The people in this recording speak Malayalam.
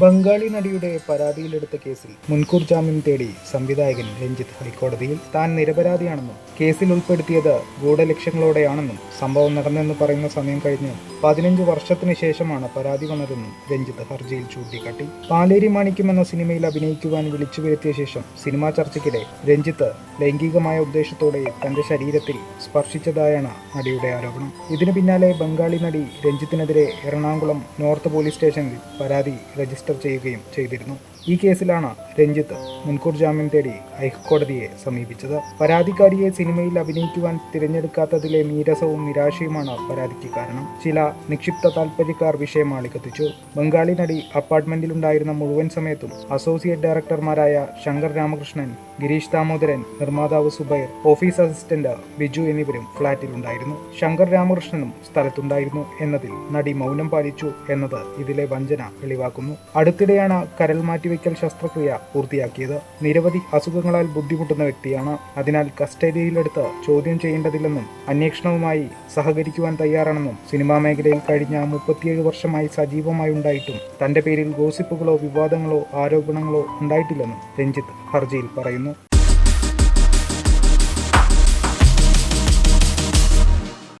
ബംഗാളി നടിയുടെ പരാതിയിലെടുത്ത കേസിൽ മുൻകൂർ ജാമ്യം തേടി സംവിധായകൻ രഞ്ജിത്ത് ഹൈക്കോടതിയിൽ താൻ നിരപരാധിയാണെന്നും കേസിൽ ഉൾപ്പെടുത്തിയത് ഗൂഢലക്ഷ്യങ്ങളോടെയാണെന്നും സംഭവം നടന്നെന്ന് പറയുന്ന സമയം കഴിഞ്ഞ് പതിനഞ്ച് വർഷത്തിന് ശേഷമാണ് പരാതി വന്നതെന്നും രഞ്ജിത്ത് ഹർജിയിൽ ചൂണ്ടിക്കാട്ടി. പാലേരി മാണിക്യം എന്ന സിനിമയിൽ അഭിനയിക്കുവാൻ വിളിച്ചു വരുത്തിയ ശേഷം സിനിമാ ചർച്ചയ്ക്കിടെ രഞ്ജിത്ത് ലൈംഗികമായ ഉദ്ദേശത്തോടെ തന്റെ ശരീരത്തിൽ സ്പർശിച്ചതായാണ് നടിയുടെ ആരോപണം. ഇതിനു പിന്നാലെ ബംഗാളി നടി രഞ്ജിത്തിനെതിരെ എറണാകുളം നോർത്ത് പോലീസ് സ്റ്റേഷനിൽ പരാതി രജിസ്റ്റർ ചെയ്യുകയും ചെയ്തിരുന്നു. ഈ കേസിലാണ് രഞ്ജിത്ത് മുൻകൂർ ജാമ്യം തേടി ഹൈക്കോടതിയെ സമീപിച്ചത്. പരാതിക്കാരിയെ സിനിമയിൽ അഭിനയിക്കുവാൻ തിരഞ്ഞെടുക്കാത്തതിലെ നീരസവും നിരാശയുമാണ് പരാതിക്ക് കാരണം. ചില നിക്ഷിപ്ത താൽപ്പര്യക്കാർ വിഷയം ആളിക്കത്തിച്ചു. ബംഗാളി നടി അപ്പാർട്ട്മെന്റിലുണ്ടായിരുന്ന മുഴുവൻ സമയത്തും അസോസിയേറ്റ് ഡയറക്ടർമാരായ ശങ്കർ രാമകൃഷ്ണൻ ഗിരീഷ് ദാമോദരൻ നിർമ്മാതാവ് സുബൈർ ഓഫീസ് അസിസ്റ്റന്റ് ബിജു എന്നിവരും ഫ്ളാറ്റിലുണ്ടായിരുന്നു. ശങ്കർ രാമകൃഷ്ണനും സ്ഥലത്തുണ്ടായിരുന്നു എന്നതിൽ നടി മൗനം പാലിച്ചു എന്നത് ഇതിലെ വഞ്ചന വെളിവാക്കുന്നു. അടുത്തിടെയാണ് കരൾ മാറ്റിവെക്കൽ ശസ്ത്രക്രിയ പൂർത്തിയാക്കിയത്. നിരവധി അസുഖങ്ങളാൽ ബുദ്ധിമുട്ടുന്ന വ്യക്തിയാണ്. അതിനാൽ കസ്റ്റഡിയിലെടുത്ത് ചോദ്യം ചെയ്യേണ്ടതില്ലെന്നും അന്വേഷണവുമായി സഹകരിക്കുവാൻ തയ്യാറാണെന്നും സിനിമാ മേഖലയിൽ കഴിഞ്ഞ മുപ്പത്തിയേഴ് വർഷമായി സജീവമായി ഉണ്ടായിട്ടും തന്റെ പേരിൽ ഗോസിപ്പുകളോ വിവാദങ്ങളോ ആരോപണങ്ങളോ ഉണ്ടായിട്ടില്ലെന്നും രഞ്ജിത്ത് ഹർജിയിൽ പറയുന്നു.